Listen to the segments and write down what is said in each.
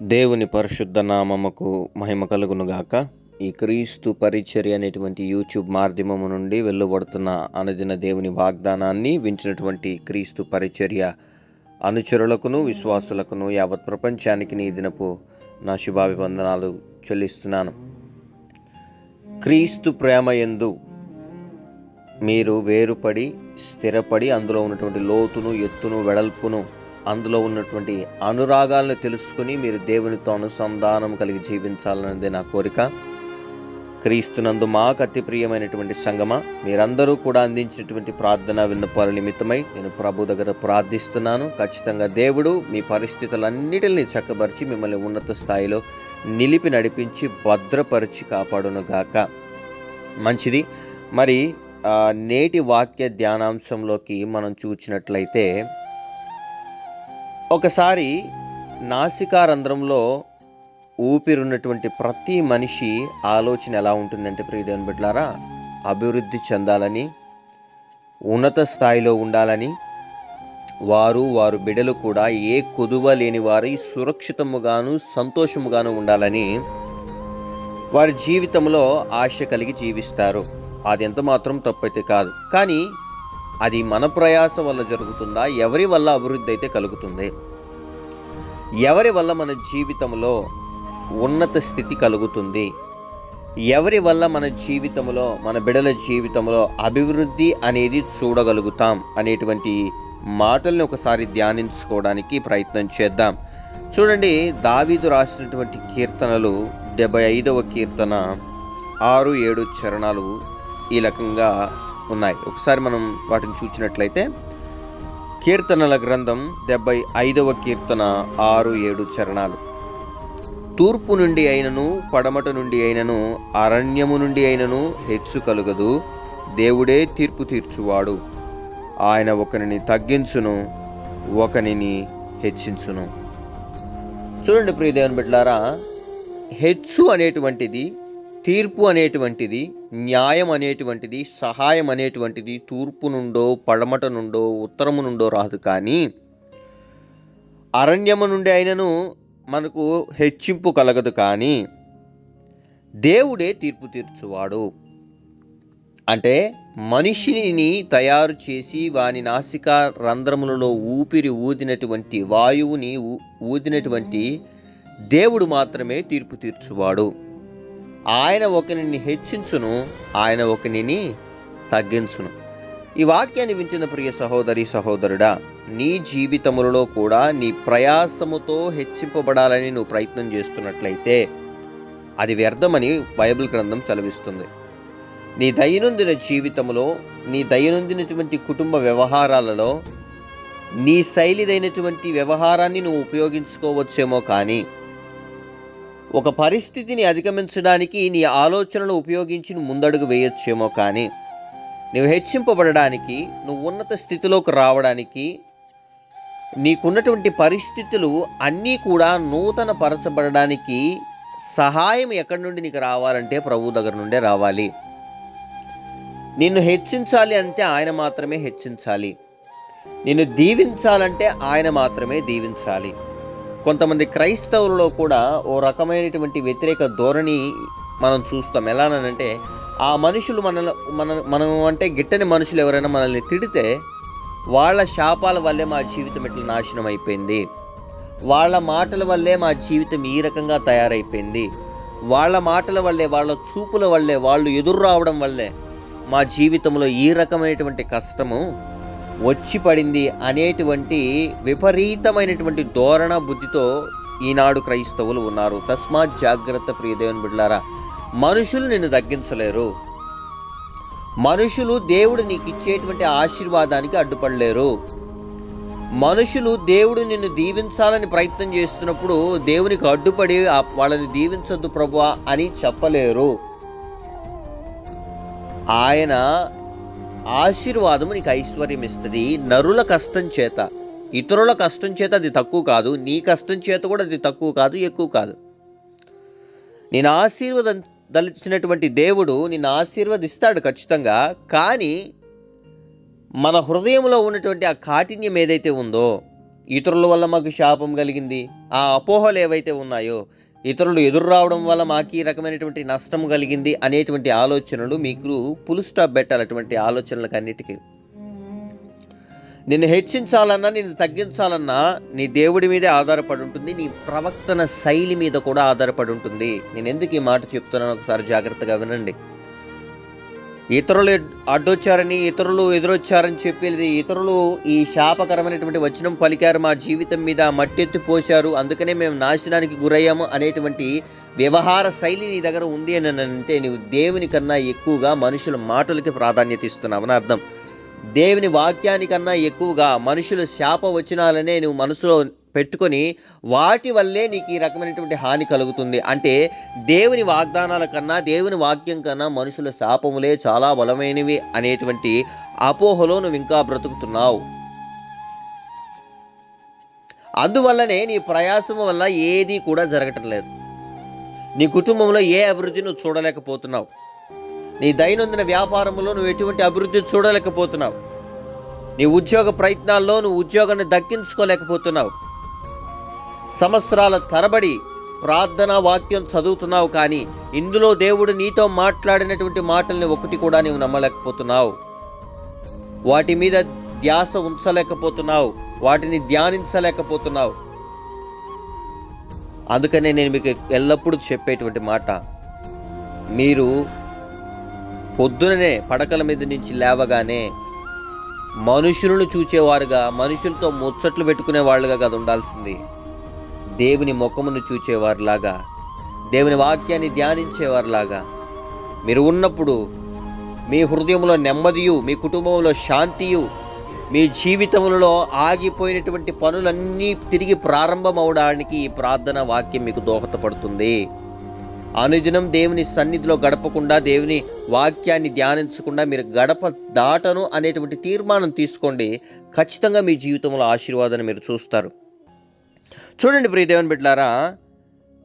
దేవుని పరిశుద్ధ నామముకు మహిమ కలుగునుగాక. ఈ క్రీస్తు పరిచర్య అనేటువంటి యూట్యూబ్ మాధ్యమము నుండి వెళ్ళబడుతున్న అనుదిన దేవుని వాగ్దానాన్ని వించినటువంటి క్రీస్తు పరిచర్య అనుచరులకును విశ్వాసులకును యావత్ ప్రపంచానికి నీ దినపు నా శుభాభివందనాలు చెల్లిస్తున్నాను. క్రీస్తు ప్రేమ ఎందు మీరు వేరుపడి స్థిరపడి అందులో ఉన్నటువంటి లోతును ఎత్తును వెడల్పును అందులో ఉన్నటువంటి అనురాగాలను తెలుసుకుని మీరు దేవునితో అనుసంధానం కలిగి జీవించాలన్నదే నా కోరిక. క్రీస్తునందు మాకు అతి ప్రియమైనటువంటి సంగమ. మీరందరూ కూడా అందించినటువంటి ప్రార్థన విన్నపాల నిమిత్తమై నేను ప్రభు దగ్గర ప్రార్థిస్తున్నాను. ఖచ్చితంగా దేవుడు మీ పరిస్థితులన్నిటిని చక్కబరిచి మిమ్మల్ని ఉన్నత స్థాయిలో నిలిపి నడిపించి భద్రపరిచి కాపాడునుగాక. మంచిది. మరి నేటి వాక్య ధ్యానాంశంలోకి మనం చూచినట్లయితే ఒకసారి నాసికారంధ్రంలో ఊపిరున్నటువంటి ప్రతి మనిషి ఆలోచన ఎలా ఉంటుందంటే ప్రియదేవన్ బిడ్లారా అభివృద్ధి చెందాలని ఉన్నత స్థాయిలో ఉండాలని వారు వారు బిడలు కూడా ఏ కొదువ లేని వారి సురక్షితముగాను సంతోషముగాను ఉండాలని వారి జీవితంలో ఆశ కలిగి జీవిస్తారు. అది ఎంత మాత్రం తప్పైతే కాదు. కానీ అది మన ప్రయాస వల్ల జరుగుతుందా? ఎవరి వల్ల అభివృద్ధి అయితే కలుగుతుంది? ఎవరి వల్ల మన జీవితంలో ఉన్నత స్థితి కలుగుతుంది? ఎవరి వల్ల మన జీవితంలో మన బిడల జీవితంలో అభివృద్ధి అనేది చూడగలుగుతాం అనేటువంటి మాటల్ని ఒకసారి ధ్యానించుకోవడానికి ప్రయత్నం చేద్దాం. చూడండి దావీదు రాసినటువంటి కీర్తనలు డెబ్బై ఐదవ కీర్తన ఆరు ఏడు చరణాలు ఈ రకంగా ఉన్నాయి. ఒకసారి మనం వాటిని చూసినట్లయితే కీర్తనల గ్రంథం డెబ్బై ఐదవ కీర్తన ఆరు ఏడు చరణాలు. తూర్పు నుండి అయినను పడమట నుండి అయినను అరణ్యము నుండి అయినను హెచ్చు కలుగదు. దేవుడే తీర్పు తీర్చువాడు. ఆయన ఒకరిని తగ్గించును ఒకరిని హెచ్చించును. చూడండి ప్రియదేవన్ బిడ్లారా హెచ్చు అనేటువంటిది తీర్పు అనేటువంటిది న్యాయం అనేటువంటిది సహాయం అనేటువంటిది తూర్పు నుండో పడమట నుండో ఉత్తరము నుండో రాదు. కానీ అరణ్యము నుండి అయినను మనకు హెచ్చింపు కలగదు. కానీ దేవుడే తీర్పు తీర్చువాడు. అంటే మనిషిని తయారు చేసి వాని నాసిక రంధ్రములలో ఊపిరి ఊదినటువంటి వాయువుని ఊ- ఊదినటువంటి దేవుడు మాత్రమే తీర్పు తీర్చువాడు. ఆయన ఒకరిని హెచ్చించును ఆయన ఒకరిని తగ్గించును. ఈ వాక్యాన్ని వింటున్న ప్రియ సహోదరి సహోదరుడా నీ జీవితములలో కూడా నీ ప్రయాసముతో హెచ్చింపబడాలని నువ్వు ప్రయత్నం చేస్తున్నట్లయితే అది వ్యర్థమని బైబిల్ గ్రంథం సెలవిస్తుంది. నీ దైనందిన జీవితంలో నీ దైనందినటువంటి కుటుంబ వ్యవహారాలలో నీ శైలిదైనటువంటి వ్యవహారాన్ని నువ్వు ఉపయోగించుకోవచ్చేమో కానీ ఒక పరిస్థితిని అధిగమించడానికి నీ ఆలోచనలు ఉపయోగించి ముందడుగు వేయొచ్చేమో కానీ నువ్వు హెచ్చింపబడడానికి నువ్వు ఉన్నత స్థితిలోకి రావడానికి నీకున్నటువంటి పరిస్థితులు అన్నీ కూడా నూతన పరచబడడానికి సహాయం ఎక్కడి నుండి నీకు రావాలంటే ప్రభు దగ్గర నుండే రావాలి. నిన్ను హెచ్చించాలి అంటే ఆయన మాత్రమే హెచ్చించాలి. నిన్ను దీవించాలంటే ఆయన మాత్రమే దీవించాలి. కొంతమంది క్రైస్తవులలో కూడా ఓ రకమైనటువంటి వ్యతిరేక ధోరణి మనం చూస్తాం. ఎలానంటే ఆ మనుషులు మన మన మనం అంటే గిట్టని మనుషులు ఎవరైనా మనల్ని తిడితే వాళ్ళ శాపాల వల్లే మా జీవితం ఇట్లా నాశనం అయిపోయింది. వాళ్ళ మాటల వల్లే మా జీవితం ఈ రకంగా తయారైపోయింది. వాళ్ళ మాటల వల్లే వాళ్ళ చూపుల వల్లే వాళ్ళు ఎదురు రావడం వల్లే మా జీవితంలో ఈ రకమైనటువంటి కష్టము వచ్చి పడింది అనేటువంటి విపరీతమైనటువంటి ధోరణ బుద్ధితో ఈనాడు క్రైస్తవులు ఉన్నారు. తస్మాత్ జాగ్రత్త ప్రియదేవన్ బిడ్లారా మనుషులు నిన్ను తగ్గించలేరు. మనుషులు దేవుడు నీకు ఇచ్చేటువంటి ఆశీర్వాదానికి అడ్డుపడలేరు. మనుషులు దేవుడు నిన్ను దీవించాలని ప్రయత్నం చేస్తున్నప్పుడు దేవునికి అడ్డుపడి వాళ్ళని దీవించొద్దు ప్రభు అని చెప్పలేరు. ఆయన ఆశీర్వాదము నీకు ఐశ్వర్యం ఇస్తుంది నరుల కష్టం చేత ఇతరుల కష్టం చేత అది తక్కువ కాదు. నీ కష్టం చేత కూడా అది తక్కువ కాదు ఎక్కువ కాదు. నేను ఆశీర్వాదం దలిచినటువంటి దేవుడు నిన్ను ఆశీర్వదిస్తాడు ఖచ్చితంగా. కానీ మన హృదయంలో ఉన్నటువంటి ఆ కాఠిన్యం ఏదైతే ఉందో ఇతరుల వల్ల మాకు శాపం కలిగింది ఆ అపోహలు ఏవైతే ఉన్నాయో ఇతరులు ఎదురు రావడం వల్ల మాకు ఈ రకమైనటువంటి నష్టం కలిగింది అనేటువంటి ఆలోచనలు మీకు పులు స్టాప్ పెట్టాలటువంటి ఆలోచనలకు అన్నిటికీ నిన్ను హెచ్చించాలన్నా నిన్ను తగ్గించాలన్నా నీ దేవుడి మీదే ఆధారపడి ఉంటుంది నీ ప్రవర్తన శైలి మీద కూడా ఆధారపడి ఉంటుంది. నేను ఎందుకు ఈ మాట చెప్తున్నాను ఒకసారి జాగ్రత్తగా వినండి. ఇతరులు అడ్డొచ్చారని ఇతరులు ఎదురొచ్చారని చెప్పేది ఇతరులు ఈ శాపకరమైనటువంటి వచనం పలికారు మా జీవితం మీద మట్టెత్తి పోశారు అందుకనే మేము నాశనానికి గురయ్యాము అనేటువంటి వ్యవహార శైలి నీ దగ్గర ఉంది అని అంటే నీవు దేవుని కన్నా ఎక్కువగా మనుషుల మాటలకి ప్రాధాన్యత ఇస్తున్నావు అని అర్థం. దేవుని వాక్యానికన్నా ఎక్కువగా మనుషుల శాప వచనాలనే నువ్వు మనసులో పెట్టుకొని వాటి వల్లే నీకు ఈ రకమైనటువంటి హాని కలుగుతుంది. అంటే దేవుని వాగ్దానాల కన్నా దేవుని వాక్యం కన్నా మనుషుల శాపములే చాలా బలమైనవి అనేటువంటి అపోహలో నువ్వు ఇంకా బ్రతుకుతున్నావు. అందువల్లనే నీ ప్రయాసం వల్ల ఏది కూడా జరగటం లేదు. నీ కుటుంబంలో ఏ అభివృద్ధి నువ్వు చూడలేకపోతున్నావు. నీ దైనందిన వ్యాపారంలో నువ్వు ఎటువంటి అభివృద్ధి చూడలేకపోతున్నావు. నీ ఉద్యోగ ప్రయత్నాల్లో నువ్వు ఉద్యోగాన్ని దక్కించుకోలేకపోతున్నావు. సంవత్సరాల తరబడి ప్రార్థన వాక్యం చదువుతున్నావు కానీ ఇందులో దేవుడు నీతో మాట్లాడినటువంటి మాటల్ని ఒకటి కూడా నీవు నమ్మలేకపోతున్నావు. వాటి మీద ధ్యాస ఉంచలేకపోతున్నావు. వాటిని ధ్యానించలేకపోతున్నావు. అందుకనే నేను మీకు ఎల్లప్పుడూ చెప్పేటువంటి మాట. మీరు పొద్దుననే పడకల మీద నుంచి లేవగానే మనుషులను చూచేవారుగా మనుషులతో ముచ్చట్లు పెట్టుకునే వాళ్ళుగా కదా ఉండాల్సింది. దేవుని ముఖమును చూచేవారిలాగా దేవుని వాక్యాన్ని ధ్యానించేవారిలాగా. మీరు ఉన్నప్పుడు మీ హృదయంలో నెమ్మదియు మీ కుటుంబంలో శాంతియు మీ జీవితంలో ఆగిపోయినటువంటి పనులన్నీ తిరిగి ప్రారంభం అవడానికి ఈ ప్రార్థన వాక్యం మీకు దోహదపడుతుంది. అనుదినం దేవుని సన్నిధిలో గడపకుండా దేవుని వాక్యాన్ని ధ్యానించకుండా మీరు గడప దాటను అనేటువంటి తీర్మానం తీసుకోండి. ఖచ్చితంగా మీ జీవితంలో ఆశీర్వాదాన్ని మీరు చూస్తారు. చూడండి ప్రియ దేవుని బిడ్డారా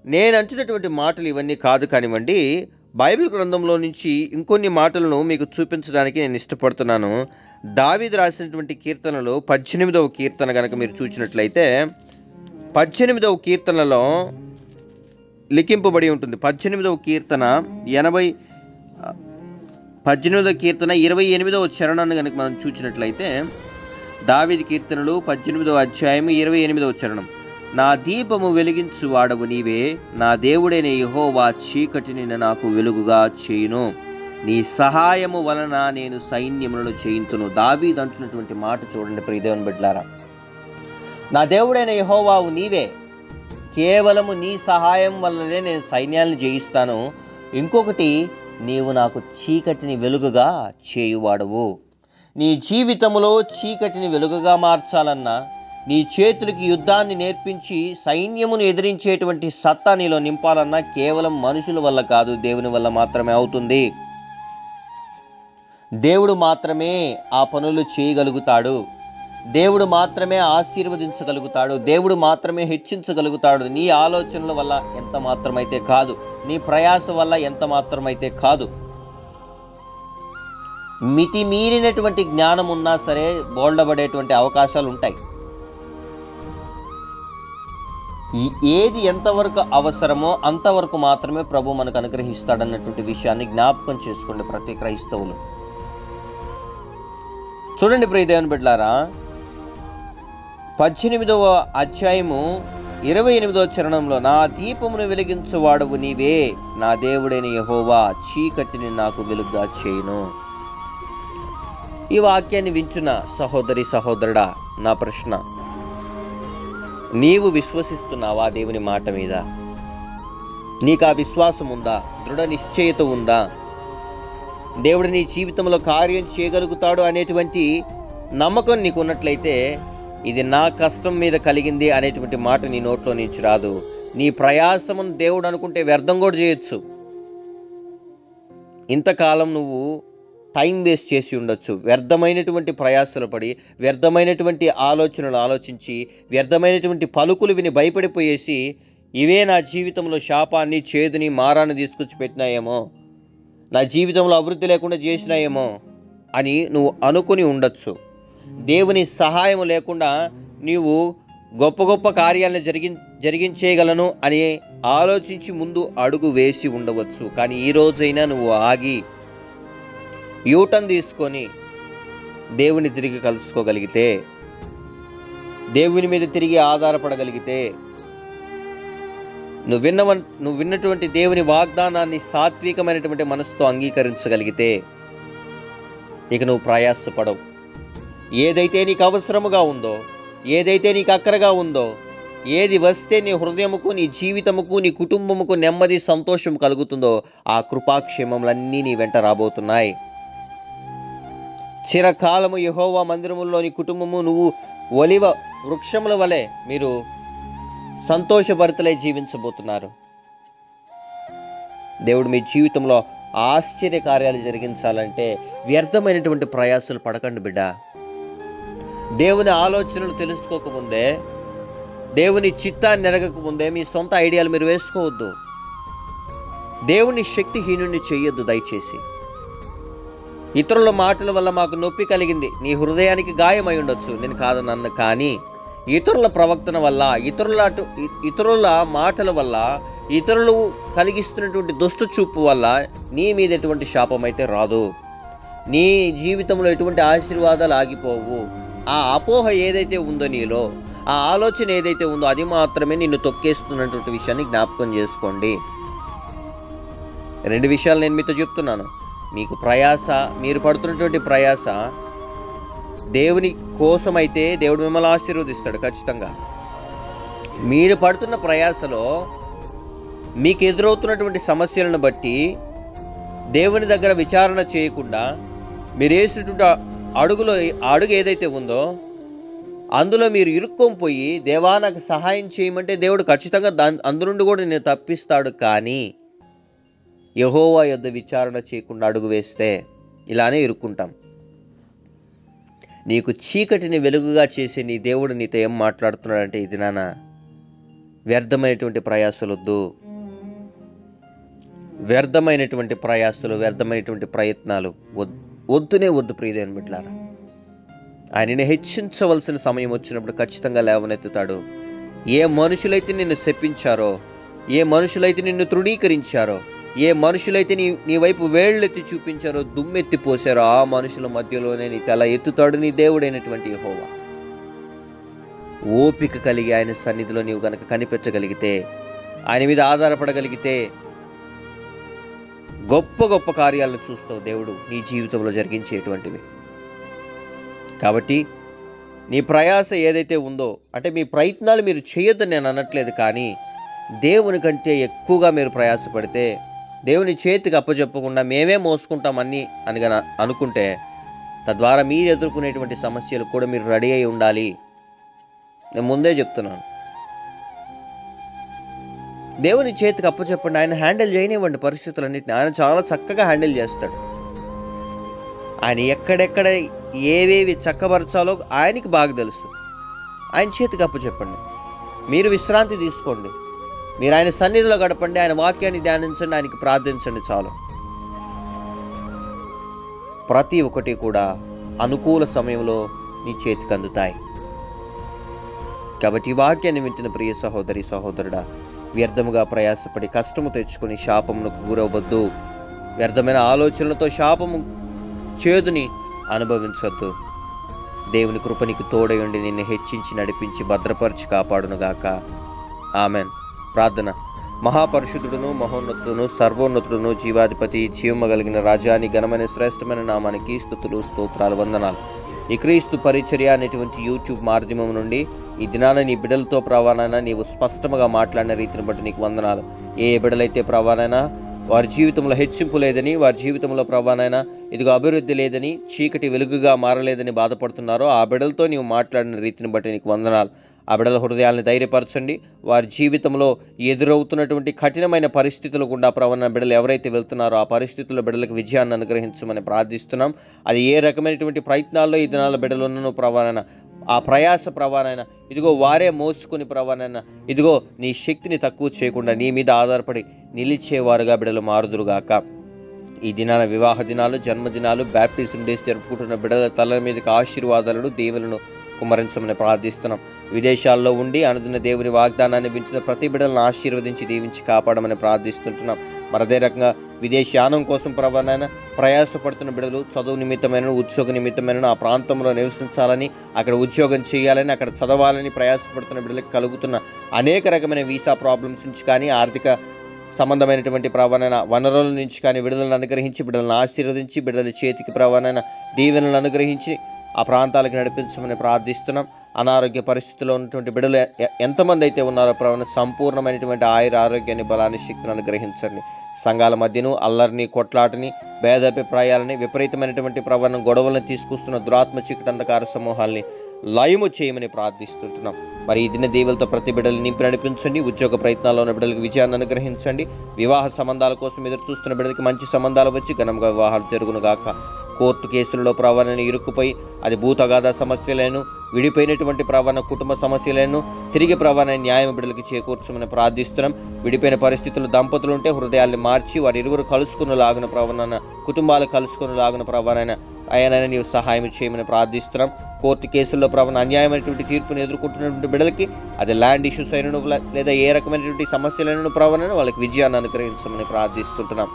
నేను అంచినటువంటి మాటలు ఇవన్నీ కాదు కానివ్వండి బైబిల్ గ్రంథంలో నుంచి ఇంకొన్ని మాటలను మీకు చూపించడానికి నేను ఇష్టపడుతున్నాను. దావీదు రాసినటువంటి కీర్తనలు పద్దెనిమిదవ కీర్తన కనుక మీరు చూసినట్లయితే పద్దెనిమిదవ కీర్తనలో లిఖింపబడి ఉంటుంది. పద్దెనిమిదవ కీర్తన ఎనభై పద్దెనిమిదవ కీర్తన ఇరవై ఎనిమిదవ చరణాన్ని కనుక మనం చూసినట్లయితే దావిది కీర్తనలు పద్దెనిమిదవ అధ్యాయం ఇరవై ఎనిమిదవ చరణం. నా దీపము వెలిగించు వాడవు నీవే. నా దేవుడైన యహోవా చీకటిని నాకు వెలుగుగా చేయును. నీ సహాయము వలన నేను సైన్యములను చేయించును దావీద్ మాట చూడండి ప్రియదేవన్ బిడ్లారా నా దేవుడైన యహోవావు నీవే. కేవలము నీ సహాయం వల్లనే నేను సైన్యాలను జయిస్తాను. ఇంకొకటి నీవు నాకు చీకటిని వెలుగుగా చేయువాడవు. నీ జీవితంలో చీకటిని వెలుగుగా మార్చాలన్నా నీ చేతులకి యుద్ధాన్ని నేర్పించి సైన్యమును ఎదిరించేటువంటి సత్తా నీలో నింపాలన్నా కేవలం మనుషుల వల్ల కాదు దేవుని వల్ల మాత్రమే అవుతుంది. దేవుడు మాత్రమే ఆ పనులు చేయగలుగుతాడు. దేవుడు మాత్రమే ఆశీర్వదించగలుగుతాడు. దేవుడు మాత్రమే హెచ్చించగలుగుతాడు. నీ ఆలోచనల వల్ల ఎంత మాత్రమైతే కాదు నీ ప్రయాస వల్ల ఎంత మాత్రమైతే కాదు మితిమీరినటువంటి జ్ఞానం ఉన్నా సరే బోల్డబడేటువంటి అవకాశాలు ఉంటాయి ఏది ఎంతవరకు అవసరమో అంతవరకు మాత్రమే ప్రభు మనకు అనుగ్రహిస్తాడన్నటువంటి విషయాన్ని జ్ఞాపకం చేసుకోండి ప్రతి క్రైస్తవులు. చూడండి ప్రియదేవన్ బిడ్లారా పద్దెనిమిదవ అధ్యాయము ఇరవై ఎనిమిదవ చరణంలో నా దీపమును వెలిగించువాడవు నీవే నా దేవుడైన యహోవా చీకటిని నాకు వెలుగ్గా చేయను. ఈ వాక్యాన్ని వించున సహోదరి సహోదరుడా నా ప్రశ్న నీవు విశ్వసిస్తున్నావా దేవుని మాట మీద? నీకు ఆ విశ్వాసం ఉందా దృఢ నిశ్చయత ఉందా? దేవుడు నీ జీవితంలో కార్యం చేయగలుగుతాడు అనేటువంటి నమ్మకం నీకు ఉన్నట్లయితే ఇది నా కష్టం మీద కలిగింది అనేటువంటి మాట నీ నోట్లో నుంచి రాదు. నీ ప్రయాసమును దేవుడు అనుకుంటే వ్యర్థం కూడా చేయొచ్చు. ఇంతకాలం నువ్వు టైం వేస్ట్ చేసి ఉండొచ్చు. వ్యర్థమైనటువంటి ప్రయాసలు పడి వ్యర్థమైనటువంటి ఆలోచనలు ఆలోచించి వ్యర్థమైనటువంటి పలుకులు విని భయపడిపోయేసి ఇవే నా జీవితంలో శాపాన్ని చేదుని మారాన్ని తీసుకొచ్చి పెట్టినాయేమో? నా జీవితంలో అభివృద్ధి లేకుండా చేసినాయేమో? అని నువ్వు అనుకుని ఉండొచ్చు. దేవుని సహాయం లేకుండా నీవు గొప్ప గొప్ప కార్యాలను జరిగి జరిగించేయగలను అని ఆలోచించి ముందు అడుగు వేసి ఉండవచ్చు. కానీ ఈ రోజైనా నువ్వు ఆగి యూటర్న్ తీసుకొని దేవుని తిరిగి కలుసుకోగలిగితే దేవుని మీద తిరిగి ఆధారపడగలిగితే నువ్వు విన్న నువ్వు విన్నటువంటి దేవుని వాగ్దానాన్ని సాత్వికమైనటువంటి మనసుతో అంగీకరించగలిగితే ఇక నువ్వు ప్రయాసపడవు. ఏదైతే నీకు అవసరముగా ఉందో ఏదైతే నీకు అక్కరగా ఉందో ఏది వస్తే నీ హృదయముకు నీ జీవితముకు నీ కుటుంబముకు నెమ్మది సంతోషం కలుగుతుందో ఆ కృపాక్షేమములన్నీ నీ వెంట రాబోతున్నాయి. చిరకాలము యహోవా మందిరములోని కుటుంబము నువ్వు ఒలివ వృక్షముల వలె మీరు సంతోషభరితలై జీవించబోతున్నారు. దేవుడు మీ జీవితంలో ఆశ్చర్య కార్యాలు జరిగించాలంటే వ్యర్థమైనటువంటి ప్రయాసాలు పడకండి బిడ్డ. దేవుని ఆలోచనలు తెలుసుకోకముందే దేవుని చిత్తాన్ని ఎరగకముందే మీ సొంత ఐడియాలు మీరు వేసుకోవద్దు. దేవుని శక్తిహీనుని చేయొద్దు దయచేసి. ఇతరుల మాటల వల్ల మాకు నొప్పి కలిగింది. నీ హృదయానికి గాయమై ఉండొచ్చు. నేను కాదనన్ను. కానీ ఇతరుల ప్రవక్తన వల్ల ఇతరుల ఇతరుల మాటల వల్ల ఇతరులు కలిగిస్తున్నటువంటి దుస్తు చూపు వల్ల నీ మీద ఎటువంటి శాపం అయితే రాదు. నీ జీవితంలో ఎటువంటి ఆశీర్వాదాలు ఆగిపోవు. ఆ అపోహ ఏదైతే ఉందో నీలో ఆ ఆలోచన ఏదైతే ఉందో అది మాత్రమే నిన్ను తొక్కేస్తున్నటువంటి విషయాన్ని జ్ఞాపకం చేసుకోండి. రెండు విషయాలు నేను మీతో చెప్తున్నాను. మీకు ప్రయాస మీరు పడుతున్నటువంటి ప్రయాస దేవుని కోసమైతే దేవుడు మిమ్మల్ని ఆశీర్వదిస్తాడు ఖచ్చితంగా. మీరు పడుతున్న ప్రయాసలో మీకు ఎదురవుతున్నటువంటి సమస్యలను బట్టి దేవుని దగ్గర విచారణ చేయకుండా మీరు వేసినటువంటి అడుగులో అడుగు ఏదైతే ఉందో అందులో మీరు ఇరుక్కొని పోయి దేవా నాకు సహాయం చేయమంటే దేవుడు ఖచ్చితంగా దాని అందు నుండి కూడా నేను తప్పిస్తాడు కానీ యహోవా యొద్ద విచారణ చేయకుండా అడుగు వేస్తే ఇలానే ఇరుక్కుంటాం. నీకు చీకటిని వెలుగుగా చేసే నీ దేవుడు నీతో ఏం మాట్లాడుతున్నాడంటే ఇది నాన్న వ్యర్థమైనటువంటి ప్రయాసలొద్దు వద్దు. వ్యర్థమైనటువంటి ప్రయాసలు వ్యర్థమైనటువంటి ప్రయత్నాలు వద్దునే వద్దు ప్రియదేవన్ బిడ్లారా. ఆయనని హెచ్చించవలసిన సమయం వచ్చినప్పుడు ఖచ్చితంగా లేవనెత్తుతాడు. ఏ మనుషులైతే నిన్ను శపించారో ఏ మనుషులైతే నిన్ను తృణీకరించారో ఏ మనుషులైతే నీ నీ వైపు వేళ్ళెత్తి చూపించారో దుమ్మెత్తి పోసారో ఆ మనుషుల మధ్యలోనే నీ తల ఎత్తుతాడు నీ దేవుడైనటువంటి హోవా ఓపిక కలిగి ఆయన సన్నిధిలో నీవు కనుక కనిపించగలిగితే ఆయన మీద ఆధారపడగలిగితే గొప్ప గొప్ప కార్యాలను చూస్తావు దేవుడు నీ జీవితంలో జరిగించేటువంటివి. కాబట్టి నీ ప్రయాస ఏదైతే ఉందో అంటే మీ ప్రయత్నాలు మీరు చేయొద్దని నేను అనట్లేదు కానీ దేవుని కంటే ఎక్కువగా మీరు ప్రయాసపడితే దేవుని చేతికి అప్పచెప్పకుండా మేమే మోసుకుంటామని అని అనుకుంటే తద్వారా మీరు ఎదుర్కొనేటువంటి సమస్యలు కూడా మీరు రెడీ అయి ఉండాలి. నేను ముందే చెప్తున్నాను. దేవుని చేతికి అప్పచెప్పండి ఆయన హ్యాండిల్ చేయనివ్వండి పరిస్థితులన్నింటినీ. ఆయన చాలా చక్కగా హ్యాండిల్ చేస్తాడు. ఆయన ఎక్కడెక్కడ ఏవేవి చక్కపరచాలో ఆయనకి బాగా తెలుసు. ఆయన చేతికి అప్పచెప్పండి. మీరు విశ్రాంతి తీసుకోండి. మీరు ఆయన సన్నిధిలో గడపండి ఆయన వాక్యాన్ని ధ్యానించండి ఆయనకి ప్రార్థించండి చాలు. ప్రతి ఒక్కటి కూడా అనుకూల సమయంలో నీ చేతికి అందుతాయి. కాబట్టి ఈ వాక్యాన్ని వింటున్న ప్రియ సహోదరి సహోదరుడా వ్యర్థముగా ప్రయాసపడి కష్టము తెచ్చుకొని శాపమునకు గురవద్దు వ్యర్థమైన ఆలోచనలతో శాపము చేదుని అనుభవించొద్దు. దేవుని కృపనికి తోడయుండి నిన్ను హెచ్చించి నడిపించి భద్రపరిచి కాపాడునుగాక. ఆమెన్. ప్రార్థన. మహాపరిశుద్ధుడును మహోన్నతుడును సర్వోన్నతుడును జీవాధిపతి జీవమగలిగిన రాజాని ఘనమైన శ్రేష్టమైన నామానికి స్థుతులు స్తోత్రాలు వందనాలు. ఈ క్రీస్తు పరిచర్య అనేటువంటి యూట్యూబ్ మాధ్యమం నుండి ఈ దినాన నీ బిడ్డలతో ప్రవాణైనా నీవు స్పష్టంగా మాట్లాడిన రీతిని బట్టి నీకు వందనాలు. ఏ బిడ్డలైతే ప్రవాణైనా వారి జీవితంలో హెచ్చింపు లేదని వారి జీవితంలో ప్రవాణైనా ఇదిగో అభివృద్ధి లేదని చీకటి వెలుగుగా మారలేదని బాధపడుతున్నారో ఆ బిడ్డలతో నీవు మాట్లాడిన రీతిని బట్టి నీకు వందనాలు. ఆ బిడల హృదయాలను ధైర్యపరచండి. వారి జీవితంలో ఎదురవుతున్నటువంటి కఠినమైన పరిస్థితులు గుండా ప్రవణ బిడలు ఎవరైతే వెళ్తున్నారో ఆ పరిస్థితుల్లో బిడలకు విజయాన్ని అనుగ్రహించమని ప్రార్థిస్తున్నాం. అది ఏ రకమైనటువంటి ప్రయత్నాల్లో ఈ దినాల బిడలు ఉన్నను ప్రవాణన ఆ ప్రయాస ప్రవాణైనా ఇదిగో వారే మోసుకుని ప్రవాణైనా ఇదిగో నీ శక్తిని తక్కువ చేయకుండా నీ మీద ఆధారపడి నిలిచేవారుగా బిడలు మారుదురుగాక ఈ దినాల వివాహ దినాలు జన్మదినాలు బ్యాప్టిజం డేస్ జరుపుకుంటున్న బిడల తల మీదకి ఆశీర్వాదాలను దేవులను కుమరించమని ప్రార్థిస్తున్నాం. విదేశాల్లో ఉండి అనుదిన దేవుని వాగ్దానాన్ని వించిన ప్రతి బిడ్డలను ఆశీర్వదించి దీవించి కాపాడమని ప్రార్థిస్తుంటున్నాం. మరదే రకంగా విదేశానం కోసం ప్రవణైన ప్రయాసపడుతున్న బిడ్డలు చదువు నిమిత్తమైన ఉద్యోగ నిమిత్తమైన ఆ ప్రాంతంలో నివసించాలని అక్కడ ఉద్యోగం చేయాలని అక్కడ చదవాలని ప్రయాసపడుతున్న బిడ్డలకు కలుగుతున్న అనేక రకమైన వీసా ప్రాబ్లమ్స్ నుంచి కానీ ఆర్థిక సంబంధమైనటువంటి ప్రవణన వనరుల నుంచి కానీ విడుదలను అనుగ్రహించి బిడ్డలను ఆశీర్వదించి బిడ్డల చేతికి ప్రవణన దీవెనలను అనుగ్రహించి ఆ ప్రాంతాలకు నడిపించమని ప్రార్థిస్తున్నాం. అనారోగ్య పరిస్థితిలో ఉన్నటువంటి బిడ్డలు ఎంతమంది అయితే ఉన్నారో ప్రవణ సంపూర్ణమైనటువంటి ఆయుర ఆరోగ్యాన్ని బలాన్ని శక్తిని అనుగ్రహించండి. సంఘాల మధ్యను అల్లరిని కొట్లాటని భేదాభిప్రాయాలని విపరీతమైనటువంటి ప్రవణ గొడవలను తీసుకొస్తున్న దురాత్మ చీకటి అంధకార సమూహాల్ని లయము చేయమని ప్రార్థిస్తుంటున్నాం. మరి ఈ దిన దేవులతో ప్రతి బిడ్డలు నింపి నడిపించండి. ఉద్యోగ ప్రయత్నాల్లో ఉన్న బిడ్డలకు విజయాన్ని అనుగ్రహించండి. వివాహ సంబంధాల కోసం ఎదురు చూస్తున్న బిడ్డలకి మంచి సంబంధాలు వచ్చి ఘనంగా వివాహాలు జరుగునుగాక. కోర్టు కేసులలో ప్రవణను ఇరుక్కుపోయి అది భూతగాథ సమస్యలను విడిపోయినటువంటి ప్రవణ కుటుంబ సమస్యలను తిరిగి ప్రవణ న్యాయం బిడ్డలకి చేకూర్చమని ప్రార్థిస్తున్నాం. విడిపోయిన పరిస్థితులు దంపతులు ఉంటే హృదయాల్ని మార్చి వారి ఇరువురు కలుసుకుని లాగిన ప్రవణ కుటుంబాలు కలుసుకుని లాగిన ప్రవణ ఆయనని నీవు సహాయం చేయమని ప్రార్థిస్తున్నాం. కోర్టు కేసుల్లో ప్రవణ అన్యాయమైనటువంటి తీర్పును ఎదుర్కొంటున్నటువంటి బిడ్డలకి అది ల్యాండ్ ఇష్యూస్ అయినను లేదా ఏ రకమైనటువంటి సమస్యలను ప్రవణను వాళ్ళకి విజయాన్ని అనుగ్రహించమని ప్రార్థిస్తుంటున్నాం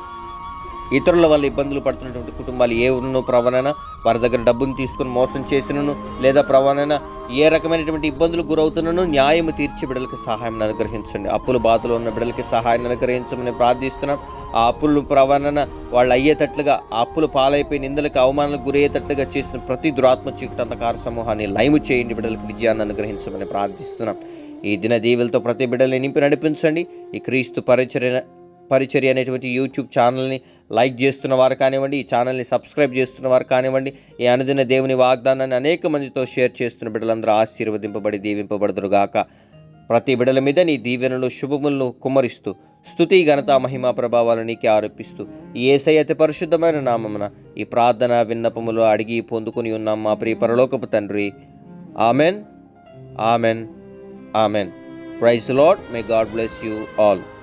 ఇతరుల వల్ల ఇబ్బందులు పడుతున్నటువంటి కుటుంబాలు ఏ ఉన్నో ప్రవణన వారి దగ్గర డబ్బును తీసుకుని మోసం చేసినను లేదా ప్రవణన ఏ రకమైనటువంటి ఇబ్బందులు గురవుతున్నను న్యాయం తీర్చి బిడ్డలకి సహాయం అనుగ్రహించండి. అప్పుల బాధలు ఉన్న బిడ్డలకి సహాయం అనుగ్రహించమని ప్రార్థిస్తున్నాం. ఆ అప్పులు ప్రవణన వాళ్ళు అయ్యేటట్లుగా ఆ అప్పులు పాలైపోయి నిందలకు అవమానాలకు గురయ్యేటట్లుగా చేసిన ప్రతి దురాత్మ చీకటి సమూహాన్ని లైము చేయండి బిడ్డలకు విజయాన్ని అనుగ్రహించమని ప్రార్థిస్తున్నాం. ఈ దిన దీవులతో ప్రతి బిడ్డల్ని నింపి నడిపించండి. ఈ క్రీస్తు పరిచర్య పరిచర్య అనేటువంటి యూట్యూబ్ ఛానల్ని లైక్ చేస్తున్న వారు కానివ్వండి ఈ ఛానల్ని సబ్స్క్రైబ్ చేస్తున్న వారు కానివ్వండి ఈ అనుదిన దేవుని వాగ్దానాన్ని అనేక మందితో షేర్ చేస్తున్న బిడ్డలందరూ ఆశీర్వదింపబడి దీవింపబడుదురు గాక. ప్రతి బిడల మీద నీ దీవెనలు శుభములను కుమ్మరిస్తూ స్థుతి ఘనత మహిమా ప్రభావాలు నీకే ఆరోపిస్తూ ఈ ఏసై అతి పరిశుద్ధమైన నామమున ఈ ప్రార్థన విన్నపములు అడిగి పొందుకుని ఉన్నాం మా ప్రియ పరలోకపు తండ్రి. Amen. Amen. Amen. Praise Lord may God bless you all.